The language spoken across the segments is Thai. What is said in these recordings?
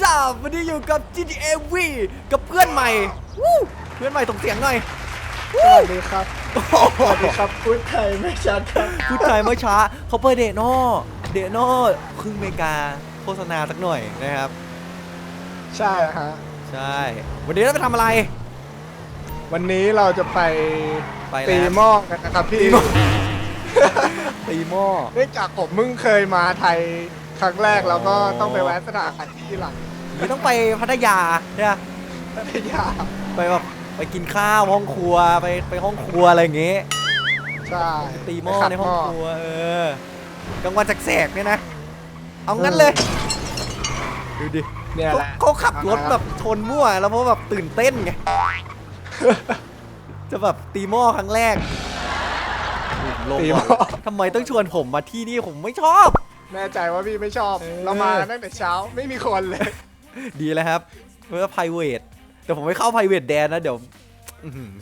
ทราบวันนี้อยู่กับ GTA V กับเพื่อนใหม่วู้เพื่อนใหม่ส่งเสียงหน่อยสวัสดีครับสวัสดีครับพูดไทยไม่ชัดครับพูดไทยเมื่อช้าเขาเปิดเดโน่เดโน่ครึ่งอเมริกาโฆษณาสักหน่อยนะครับ ใช่ฮะใช่ วันนี้เราไปทำอะไร วันนี้เราจะไปไปแล้ว ตีหม้อกันนะครับพี่ตีหม้อตีหม้อเนื่องจากผมเพิ่งเคยมาไทย ครั้งแรกแล้วก็ต้องไปแวะสถานที่หลังนี่ต้องไปพัทยาใช่ไหมพัทยาไปแบบไปกินข้าวห้องครัวไปไปห้องครัวอะไรอย่างเงี้ยใช่ตีหม้อไปขัดในห้องครัวเออกลางวันแสกๆเนี่ยนะ เอางั้นเลยดูดิเนี่ยเขาแหละเขาขับรถแบบชนมั่วแล้วเพราะแบบตื่นเต้นไงจะแบบตีหม้อครั้งแรกลงตีหว่ะม้อทำไมต้องชวนผมมาที่นี่ผมไม่ชอบ แน่ใจว่าพี่ไม่ชอบเออเรามากันตั้งแต่เช้าไม่มีคนเลย ดีแล้วครับ เพื่อ private แต่ผมไม่เข้า private แดนนะ เดี๋ยว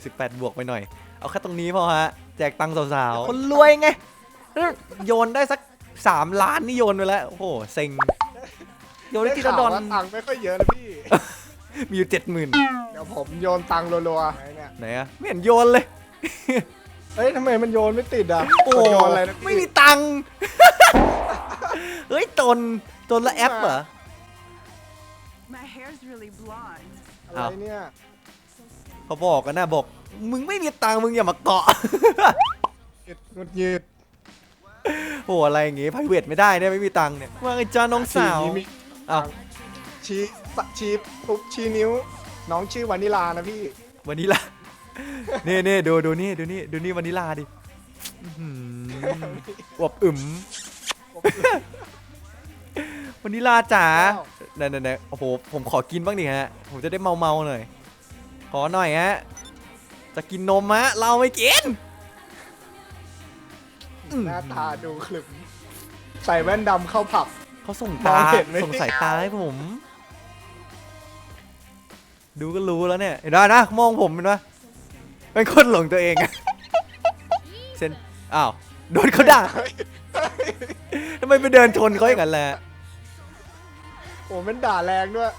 สิบแปดบวกไปหน่อย เอาแค่ตรงนี้พอฮะ แจกตังค์สาวๆ คนรวยไง โยนได้สักสามล้านนี่โยนไปแล้ว โอ้โห เซ็ง โยนได้ได้ทีข่าละวดอนว่าตังค์ไม่ค่อยเยอะนะพี่ มีอยู่เจ็ดหมื่นเดี๋ยวผมโยนตังค์รัวๆเนี่ยไหนอะไม่เห็นโยนเลย เฮ้ยทำไมมันโยนไม่ติดอะโอ้กดโยนอะไรนะพี่ไม่มีตังค์ เฮ้ยจนจนละแอปเหรอ My hair's really blonde. อะไรเนี่ยเขาบอกกันนะบอก มึงไม่มีตังค์มึงอย่ามาเกาะหยุดหงุดหงิดโหอะไรอย่างงี้ไพรเวทไม่ได้เนี่ยไม่มีตังค์เนี่ยว่าไงจ้าน้องสาวทีนี้มีอ้าวชี้สะชี้ปุ๊บชี้นิ้ว น้องชื่อวานิลานะพี่วานิลา นี่นี่ดูดูนี่ดูนี่ดูนี่วานิลาดิอื้อหืออวบอึมวานิลาจ๋าไหนไหนไหนโอ้โหผมขอกินบ้างดิฮะ ผมจะได้เมาเมาๆหน่อย ขอหน่อยฮะ จะกินนมฮะ เราไม่กินอืมหน้าตาดูขลึมใส่แว่นดำเข้าผับ เขาส่งมตาองเห็นไหม ส่งสายตาให้ผม ดูก็รู้แล้วเนี่ยเห็นได้นะมองผมเห็นปะ เป็นคนหลงตัวเองอะเซนอ้าวโดนเขาด่าเฮ้ยเฮ้ยทำไมไปเดินชนเขาอย่างนั้นแหละโอ้มันด่าแรงด้วย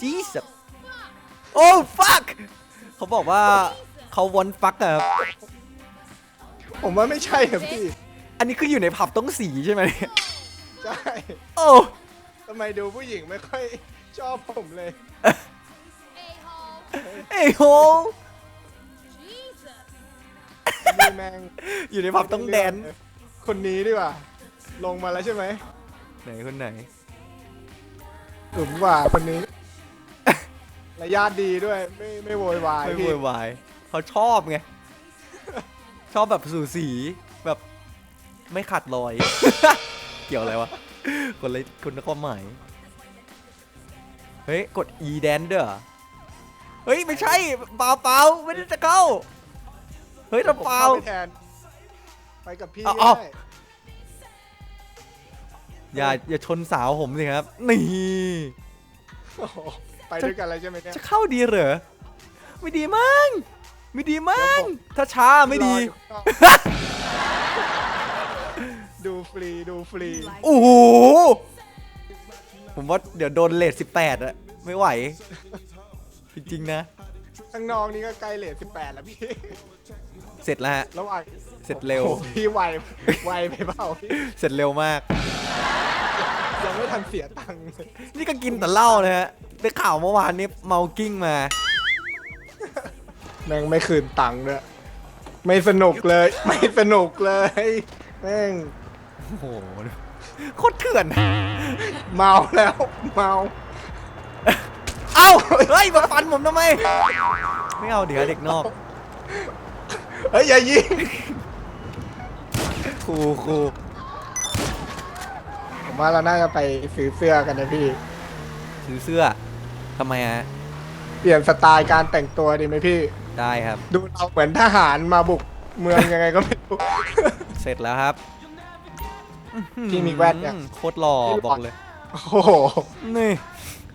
จีสโอ้ฟักเขาบอกว่าเขาวอนฟักอะครับผมว่าไม่ใช่อะพี่ อันนี้คืออยู่ในผับต้องสีใช่ไหมเนี่ยใช่โอ้ทำไมดูผู้หญิงไม่ค่อยชอบผมเลย เอ้ยโห นี่แม่งอยู่ในผับต้องแดนคนนี้ดีกว่า ลงมาแล้วใช่ไหมไหนคนไหนถึงกว่าคนนี้ระยะดีด้วยไม่ไม่โวยวายไม่พี่โวยวายเขาชอบไง ชอบแบบสูสีแบบไม่ขาดรอย เกี่ยวอะไรวะ คนละคนละความหมาย เฮ้ย กด e แดนเด้อเฮ้ย ไม่ใช่เปล่าเปล่าไม่ได้จะเข้า เฮ้ยผมทำเปล่าเข้าไปแทน ไปกับพี่เอาก็เอา ได้อย่าอย่าชนสาวผมสิครับ นี่ โอ้โหไปด้วยกันเลยใช่ไหมเนี่ย จะเข้าดีเหรอ ไม่ดีมั้ง ไม่ดีมั้ง ถ้าช้าไม่ดี รออยู่ข้างนอกดูฟรีดูฟรี โอ้โห ผมว่าเดี๋ยวโดนเลท18อะไม่ไหว จริงๆนะ ข้างนอกนี่ก็ใกล้เลท18แล้วพี่ เสร็จแล้วฮะระหว่างเสร็จเร็ว โอ้โหพี่ไวไวไปเปล่าพี่เสร็จเร็วมาก ยังไม่ทันเสียตังค์เลยนี่ก็กินแต่เหล้าเลยฮะได้ข่าวเมื่อวานนี้เมากิ้งมา แม่งไม่คืนตังค์ด้วยไม่สนุกเลย ไม่สนุกเลยแม่งโอ้โหโคตรเถื่อน เมาแล้วเมาเอ้า เฮ้ยมาฟันผมทำไม ไม่เอาเดี๋ยวเด็กนอก เฮ้ยอย่ายิงครูครูผมว่าเราน่าจะไปซื้อเสื้อกันนะพี่ ซื้อเสื้อทำไมฮะเปลี่ยนสไตล์การแต่งตัวดีไหมพี่ ได้ครับ ดูเราเหมือนทหารมาบุกเมืองยังไงก็ไม่รู้ เสร็จแล้วครับพี่มีแว่นยัง โคตรหล่อพี่หล่อบอกเลย โอ้โหนี่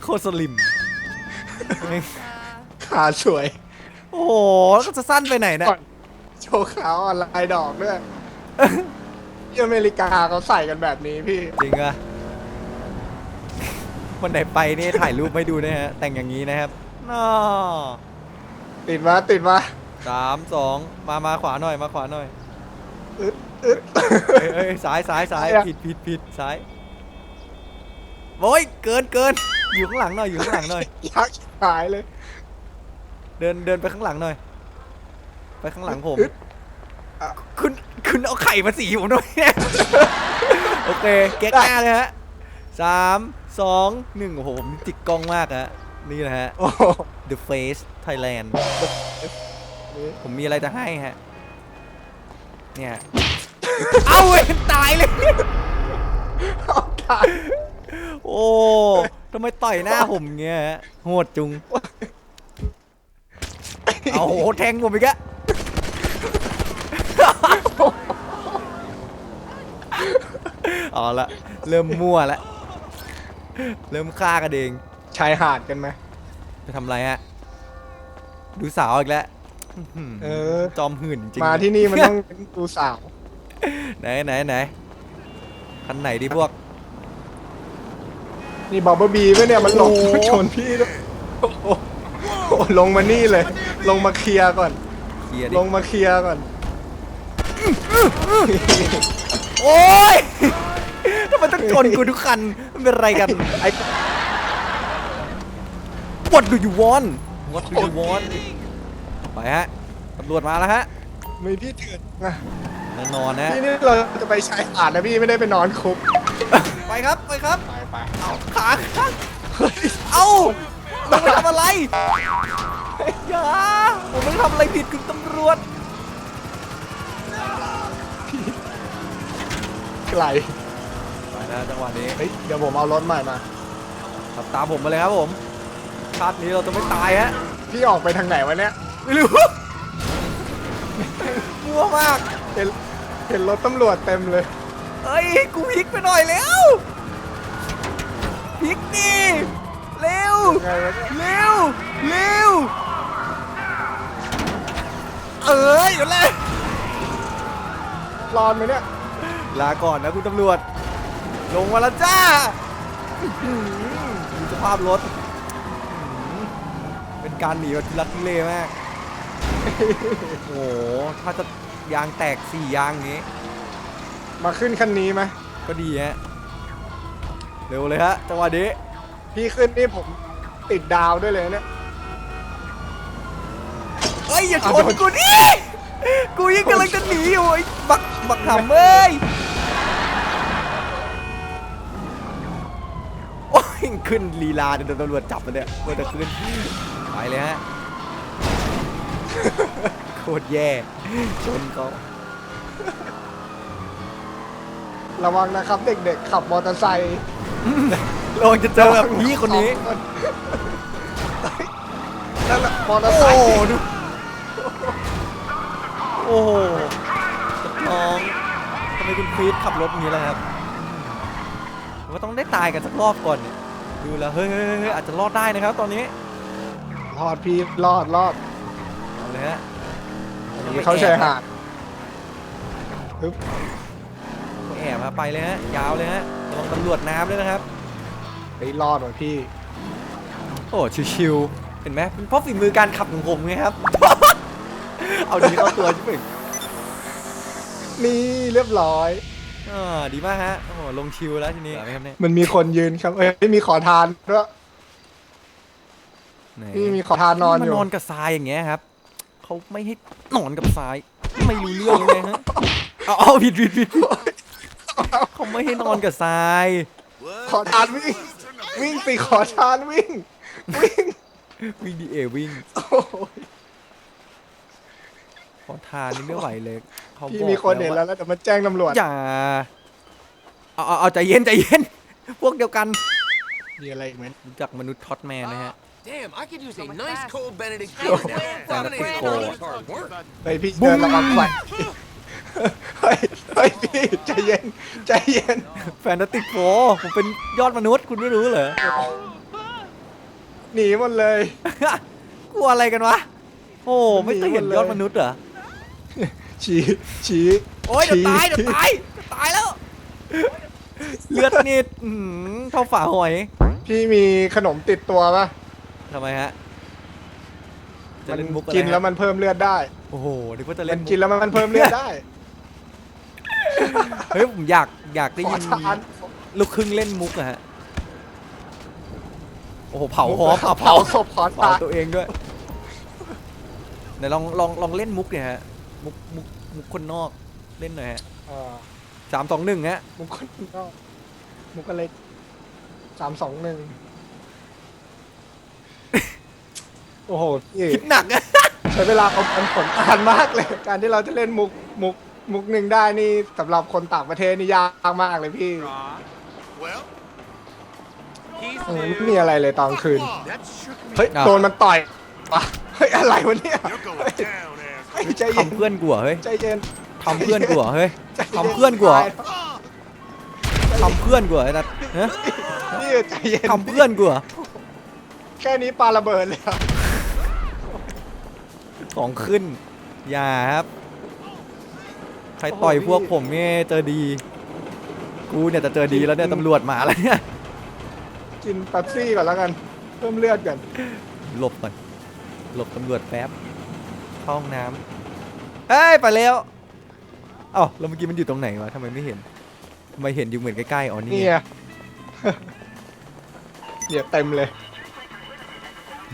โคตรสลิม ขาสวย โอ้โหแล้วจะสั้นไปไหนเนะก่อน โชว์ขาวอะไรดอกด้วยที่อเมริกาเขาใส่กันแบบนี้พี่ จริงอะวันไหนไปนี่ถ่ายรูปให้ดูนะฮะ แต่งอย่างนี้นะครับน่าติดมาติดมาสามสองมามาขวาหน่อยมาขวาหน่อยอึดอึด เอ้ยเอ้ยซ้ายซ้ายซ้ายอะไรอะ ผิดผิดผิดซ้ายโอ้ยเกินเกินอยู่ข้างหลังหน่อยอยู่ข้างหลังหน่อย ยักษ์หายเลย เดินเดินไปข้างหลังหน่อย ไปข้างหลังผมอึดอะคุณคุณเอาไข่มาสีผมด้วยเนี่ยโอเคเก๊กหน้าเลยฮะสามสองหนึ่งโอ้โหผมจิกกล้องมากฮะนี่นะฮะโอ้โห The Face Thailand ผมมีอะไรจะให้ฮะ เนี่ย เอาเว้ยตายเลยเอาตายโอ้ทำไมต่อยหน้าผมเงี้ยฮะโหดจุง เอาโหแทงผมอีกอะ เอาละเริ่มมั่วแล้วเริ่มฆ่ากันเองชายหาดกันไหมไปทำอะไรฮะดูสาวอีกแล้วอื้อหือเออ จอมหื่นจริงมาที่นี่มันต้องดูสาว ไหนไหนไหนคันไหนดิพวก นี่บอบบี้บีไหมเนี่ยมันลงโอ้โห ชนพี่ด้วยโอ้โหโอ้โหลงมานี่เลย ลงมาเคลียร์ก่อน เคลียร์ดิลงมาเคลียร์ก่อน โอ้ยทำไมต้อง ชนกูทุกคันมันเป็นอะไรกันไอ้ What do you want What do you want ไปฮะตำรวจมาแล้วฮะมีพี่เถื่อนนะแน่นอนนะพี่นี่เราจะไปชายหาดนะพี่ไม่ได้ไปนอนคุกไปครับไปครับไปไปเอาขาขาเอ้าเราไปทำอะไรอย่าผมไม่ได้ทำอะไรผิดคุณตำรวจไกล ไปนะจังหวะนี้เฮ้ยเดี๋ยวผมเอารถใหม่มา ขับตามผมมาเลยครับผมชาตินี้เราจะไม่ตายฮะพี่ออกไปทางไหนวะเนี่ยไม่รู้มั่วมากเห็นเห็นรถตำรวจเต็มเลย เอ้ยกูพลิกไปหน่อยแล้วพลิกดิเร็วไงวะเนี่ย เร็วเร็วเอ้ยเดี๋ยวเลยรอนไหมเนี่ย ลาก่อนนะคุณตำรวจ ลงมาแล้วจ้าอื้อหือดูสภาพรถอื้อหือเป็นการหนีแบบทุลักทุเลมาก โอ้โห ถ้าจะยางแตกสี่ยางอย่างงี้ มาขึ้นคันนี้ไหมก็ดีฮะ เร็วเลยฮะจังหวะนี้ พี่ขึ้นนี่ผมติดดาวด้วยเลยเนี่ยเอ้ยอย่าชอะนโดนกูดิ กูยังกำลังจะหนีอยู่ไอ้บักบักหำเอ้ย โอ้ยขึ้นลีลาเดี๋ยวตำรวจจับมันเนี่ยเมื่อจะขึ้นไปเลยฮะโคตรแย่ชนเขาระวังนะครับเด็กๆขับมอเตอร์ไซค์ลองจะเจอแบบพี่คนนี้เฮ้ยนั่นแหละมอเตอโอ้ร์ไซโหค์ดูโอ้โหจะน้องทำไมคุณพีทขับรถอย่างนี้ล่ะครับผมว่าต้องได้ตายกันสักรอบก่อนเนี่ย ดูแล้วเฮ้ยเฮ้ยเฮ้ยอาจจะรอดได้นะครับตอนนี้รอดพี่รอดรอดเอาเลยฮะนี่เขาชายหาดปึ๊บแอบมาไปเลยฮะยาวเลยฮะระวังตำรวจน้ำด้วยนะครับ ไปรอดว่ะพี่ โอ้ชิวๆเห็นไหมเป็นเพราะฝีมือการขับของผมไงครับ เอาดีเข้าตัวชิบหายนี่เรียบร้อย อ่าดีมากฮะโอ้โหลงชิวแล้วทีนี้ไหมครับเนี่ยมันมีคนยืนครับ เอ้ยมีขอทานด้วยไหนนี่มีขอทานนอนอยู่มานอนกับทรายอย่างเงี้ยครับเขาไม่ให้นอนกับทราย ไม่รู้เรื่องเลยฮะเอาเอาผิดผิดผิดผิดเขาไม่ให้นอนกับทรายขอทานวิ่ง วิ่งสิขอทานวิ่ง วิ่ง วิ่งดีเอวิ่ง โอ้ย ขอทานนี่ไม่ไหวเลยเขาพี่บอกมีคนเห็นว่าแล้วแล้วแต่มันแจ้งตำรวจอย่าเอาเอาเอาใจเย็นใจเย็น พวกเดียวกันมีอะไรอีกไหมรู้จักมนุษย์ท็อตแมนนะฮะ Damn, I could use a Going nice fast. cold Benedict Hey, Cumberbatch. Fran, Dominating Fran, all hard work. เฮ้ยพี่เดินระวังไฟเฮ้ยเฮ้ยพี่ใจเย็นใจเย็นแฟนตาติกโฟผมเป็นยอดมนุษย์คุณไม่รู้เหรอหนีหมดเลย กลัวอะไรกันวะโอ้ไม่เคยเห็นยอดมนุษย์เหรอ ชี้ชี้โอ้ยเดี๋ยวชี้ตายเดี๋ยวตายเดี๋ยวตายแล้ว เลือดนิดอื้อหือเท่าฝาหอยพี่มีขนมติดตัวปะทำไมฮะจะมันเล่นมุกอะไรกินแล้วฮะมันเพิ่มเลือดได้โอ้โหนึกว่าจะมัเล่นนมุกกินแล้วมันเพิ่มเลือดได้เฮ้ยผมอยากอยากได้ขอยินทาน ลูกครึ่งเล่นมุกอะฮะโอ้โหเผามุกหอมเผาเผาศพขอเผาทาน ตัวเองด้วยไหนลองลองลองเล่นมุกเนี่ยฮะ มุกมุกมุกคนนอกเล่นหน่อยฮะเออสามสองหนึ่งฮะมุกคนก็มุกอเล็กสามสองหนึ่งโอ้โหพี่คิดหนักอะ ใช้เวลาเอาเป็นผลอ่านมากเลย การที่เราจะเล่นมุกมุกมุกหนึ่งได้นี่สำหรับคนต่างประเทศนี่ยากมากเลยพี่ Well, he's เออไม่มีอะไรเลยตอนคืน That shook me. เฮ้ยโดนมันต่อยว่ะเฮ้ยอะไรวะเนี่ย You're going down, ass. เฮ้ย ใจเย็นทำเพื่อนกูเหรอเฮ้ยใจเย็นทำเพื่อนกูเหรอเฮ้ยใจย็ทำเพื่อนกูเหรอตายทำเพื่อนกูเหรอไอ้นัทฮะนี่ใจเย็นทำเพื่อนกูเหรอแค่นี้ปาระเบิดเลยอะของขึ้นอย่าครับ ใครต่อยพวกผมเนี่ยเจอดี กูเนี่ยจะเจอดีแล้วเนี่ยตำรวจมาแล้วเนี่ย กินแป๊บซี่ก่อนแล้วกัน เพิ่มเลือดกันหลบก่อนหลบตำรวจแป๊บ เข้าห้องน้ำเอ้ยไปแล้วเอ้าแล้วเมื่อกี้มันอยู่ตรงไหนวะทำไมไม่เห็นทำไมเห็นอยู่เหมือนใกล้ๆอ๋อนี่นี่ไงไงเดี๋ยวเต็มเลย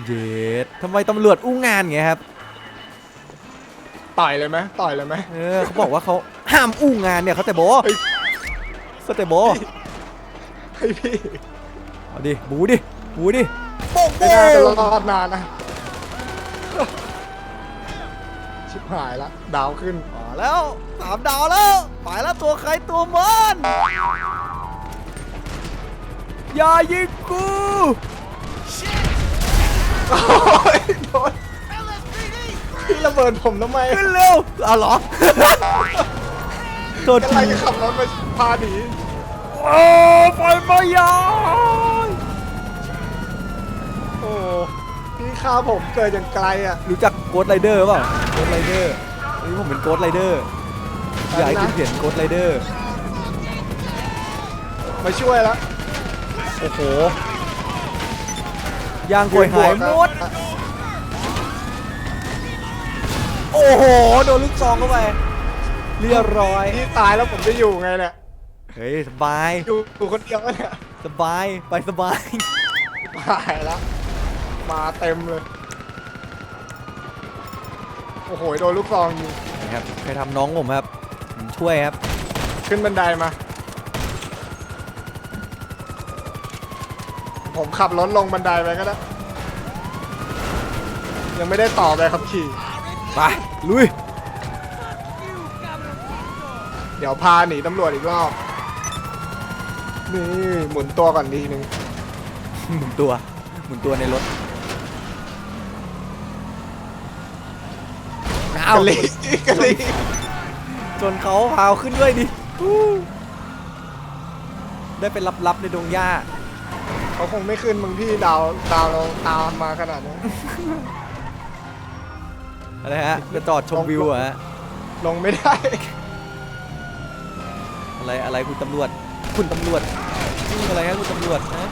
เย็ดทำไมตำรวจอู้งานไงครับ ต่อยเลยไหมต่อยเลยไหมเออเขาบอกว่าเขาห้ามอู้งานเนี่ยเขาแต่บอกเฮ้ยเขาแต่บอเฮ้ยพี่เอาดิบูดิบูดิโป๊กไม่โป้น่าจะงรอดนานนะ ชิบหายละ ดาวขึ้น มาแล้วสามดาวแล้วไปแล้วตัวใครตัวมันอย่ายิงกูโอ้ยโดนพี่ระเบิดผมทำไมขึ้นเร็วเอาเหรอโทษอะไรทีจะขับรถมาพาหนีโอ้ไฟไหม้ยายโอ้ พี่ฆ่าผมเกิดอย่างไกลอะรู้จักโกดไรเดอร์เปล่าโกดไรเดอร์นี่ผมเป็นโกดไรเดอร์อยากให้คุณเห็นโกดไรเดอร์มาช่วยแล้วโอ้โหยางกวยหายหมดโอ้โหโดนลูกซองเข้าไปเรียบร้อยพี่ตายแล้วผมจะอยู่ไงเนี่ยเฮ้ยสบายอยู่อยู่คนเดียวเนี่ยสบายไปสบายตายแล้ว มาเต็มเลย โอ้โห โดนลูกซองยิง นะครับใครทำน้องผมครับผมช่วยครับ ขึ้นบันไดมา ผมขับรถลงบันไดไปก็ได้ ยังไม่ได้ต่อไปครับขี่ ไป ลุย เดี๋ยวพาหนีตำรวจอีกรอบ นี่ หมุนตัวก่อนทีหนึ่งหมุนตัว หมุนตัวในรถ เอากะลีกะลีจนเขาพาวขึ้นด้วยดิอู้ได้เป็นลับๆในดงหญ้าเขาคงไม่ขึ้นมึงพี่ดาวดาวเราตามมาขนาดนี้อะไรฮะจะจอดชมวิวเหรอฮะลงไม่ได้ อะไรอะไรคุณตำรวจ คุณตำรวจนี่อะไรฮะคุณตำรวจนะ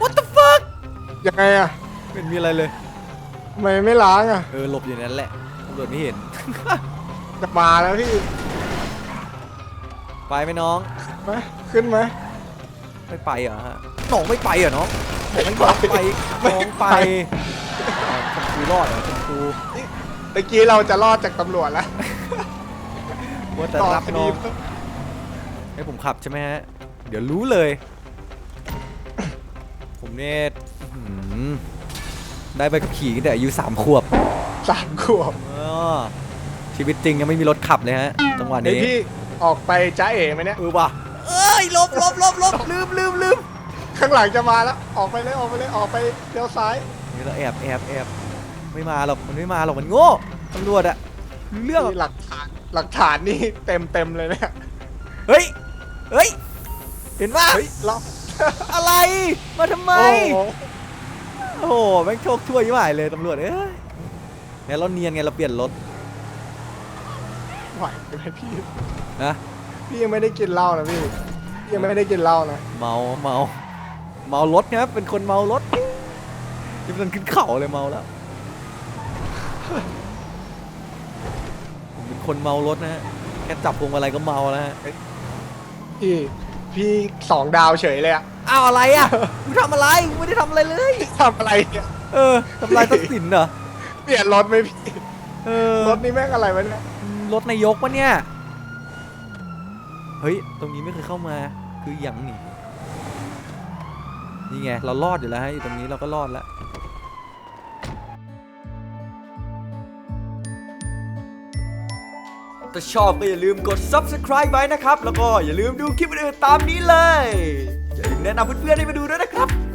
What the fuck ยังไงอะไม่เห็นมีอะไรเลยทำ ไมไม่ล้างอะเออหลบอยู่ในนั้นแหละตำรวจไม่เห็น จะมาแล้วพี่ไปไหมน้อง มาขึ้นไหม ไม่ไปเหรอฮะน้องไม่ไปเหรอน้องบอกให้น้องไปไม่น้องไปไปอ๋อชมพูรอดเหรอชมพูตะกี้เราจะรอดจากตำรวจแล้วว่าแต่ต่อรับคน้ดีองให้ผมขับใช่ไหมฮะ เดี๋ยวรู้เลย ผมเนี่ยอื้อหือ ได้ไปกับขี่ตั้งแต่อายุสามขวบสามขวบอ้อชีวิตจริงยังไม่มีรถขับเลยฮะจังหวะเฮ้ยนี้พี่ออกไปจ้าเอ๋ไหมเนี่ย เออว่ะเอ้ยหลบหลบหลบหลบลืมลืมลืมข้างหลังจะมาแล้ว ออกไปเลยออกไปเลยออกไปเลี้ยวซ้าย นี่เราแอบแอบแอบไม่มาหรอกมันไม่มาหรอกมันโง่ตำรวจอะรู้เรื่องนี่หลักฐานหลักฐานนี่เต็มเต็มเลยเนี่ยเฮ้ยเฮ้ยเห็นป่ะเฮ้ยล็อกอะไรมาทำไม โอ้โห โอ้โหแม่งโชคช่วยยิ่งใหญ่เลยตำรวจเอ้ยไงเราเนียนไงเราเปลี่ยนรถไหวไหมพี่นะพี่ยังไม่ได้กินเหล้านะพี่ยังไม่ได้กินเหล้านะเมาเมาเมารถครับเป็นคนเมารถยังเป็นขึ้นเขาเลยเมาแล้วผมเป็นคนเมารถนะฮะแค่จับพวงมาลัยก็เมาแล้วฮะพี่พี่สองดาวเฉยเลยอะ อ้าวอะไรอะกูทำอะไรกูไม่ได้ทำอะไรเลย ทำอะไรเนี่ยเออทำลายทรัพย์สินเหรอเปลี่ยนรถไหมพี่เออรถนี่แม่งอะไรวะเนี่ยรถนายกปะเนี่ย เฮ้ย ตรงนี้ไม่เคยเข้ามา คืออย่างหนีนี่ไง เรารอดอยู่แล้วฮะอยู่ตรงนี้เราก็รอดแล้ว ถ้าชอบก็อย่าลืมกด subscribe ไว้นะครับ แล้วก็อย่าลืมดูคลิปอื่นๆตามนี้เลยอย่าลืม แนะนำเพื่อนๆให้มาดูด้วยนะครับ